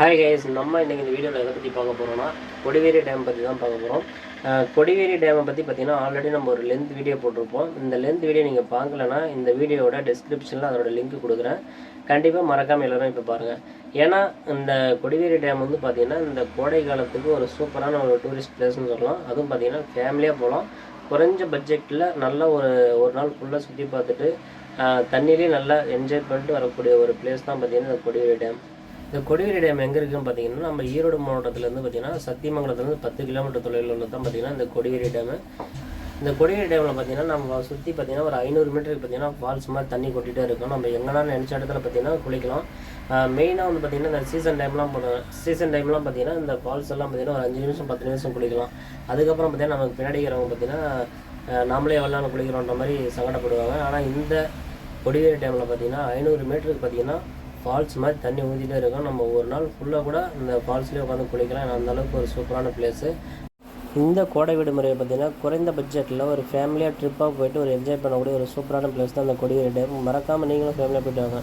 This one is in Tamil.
ஹாய் கைஸ் நம்ம இன்றைக்கி இந்த வீடியோவில் எதை பற்றி பார்க்க போகிறோம்னா கொடிவேரி டேம் பற்றி தான் பார்க்க போகிறோம் கொடிவேரி டேமை பற்றி பார்த்திங்கன்னா ஆல்ரெடி நம்ம ஒரு லென்த் வீடியோ போட்டிருப்போம். இந்த லென்த் வீடியோ நீங்கள் பார்க்கலனா இந்த வீடியோவோட டிஸ்கிரிப்ஷனில் அதோட லிங்க் கொடுக்குறேன். கண்டிப்பாக மறக்காமல் எல்லோரும் இப்போ பாருங்கள் ஏன்னா இந்த கொடிவேரி டேம் வந்து பார்த்திங்கன்னா இந்த கோடை காலத்துக்கு ஒரு சூப்பரான ஒரு டூரிஸ்ட் பிளேஸ்னு சொல்லலாம். அதுவும் பார்த்தீங்கன்னா ஃபேமிலியாக போகலாம். குறைஞ்ச பட்ஜெட்டில் நல்ல ஒரு ஒரு நாள் ஃபுல்லாக சுற்றி பார்த்துட்டு தண்ணியிலே நல்லா என்ஜாய் பண்ணிட்டு வரக்கூடிய ஒரு பிளேஸ் தான் பார்த்தீங்கன்னா இந்த கொடிவேரி டேம் இந்த கொடிவேரி டேம் எங்கே இருக்குன்னு பார்த்தீங்கன்னா நம்ம ஈரோடு மாவட்டத்துலேருந்து பார்த்தீங்கன்னா சத்தியமங்கலத்துலேருந்து பத்து கிலோமீட்டர் தொலைவில் உள்ளது தான் பார்த்தீங்கன்னா இந்த கொடிவேரி டேமு. இந்த கொடிவேரி டேமில் பார்த்தீங்கன்னா நம்ம சுற்றி பார்த்தீங்கன்னா ஒரு ஐநூறு மீட்டருக்கு பார்த்தீங்கன்னா ஃபால்ஸ் மாதிரி தண்ணி கொட்டிகிட்டே இருக்கும். நம்ம எங்கன்னா நினச்ச இடத்துல பார்த்தீங்கன்னா குளிக்கலாம். மெயினாக வந்து பார்த்தீங்கன்னா இந்த சீசன் டைம்லாம் போதும் சீசன் டைம்லாம் பார்த்தீங்கன்னா இந்த ஃபால்ஸ் எல்லாம் பார்த்தீங்கன்னா ஒரு அஞ்சு நிமிஷம் பத்து நிமிஷம் குளிக்கலாம். அதுக்கப்புறம் பார்த்தீங்கன்னா நமக்கு பின்னாடி இருக்கிறவங்க பார்த்தீங்கன்னா நாமளே எவ்வளோ குளிக்கிறோன்ற மாதிரி சங்கடப்படுவாங்க. ஆனால் இந்த கொடிவேரி டேமில் பார்த்தீங்கன்னா ஐநூறு மீட்டருக்கு பார்த்தீங்கன்னா ஃபால்ஸ் மாதிரி தண்ணி ஊற்றிட்டே இருக்கும். நம்ம ஒரு நாள் ஃபுல்லாக கூட இந்த ஃபால்ஸ்லேயே உட்காந்து குளிக்கலாம். அந்த அளவுக்கு ஒரு சூப்பரான பிளேஸு இந்த கோடை விடுமுறையை பார்த்தீங்கன்னா குறைந்த பட்ஜெட்டில் ஒரு ஃபேமிலியாக ட்ரிப்பாக போயிட்டு ஒரு என்ஜாய் பண்ணக்கூடிய ஒரு சூப்பரான பிளேஸ் தான் அந்த கொடிவேரி டேம் மறக்காமல் நீங்களும் ஃபேமிலியாக போயிட்டு வாங்க.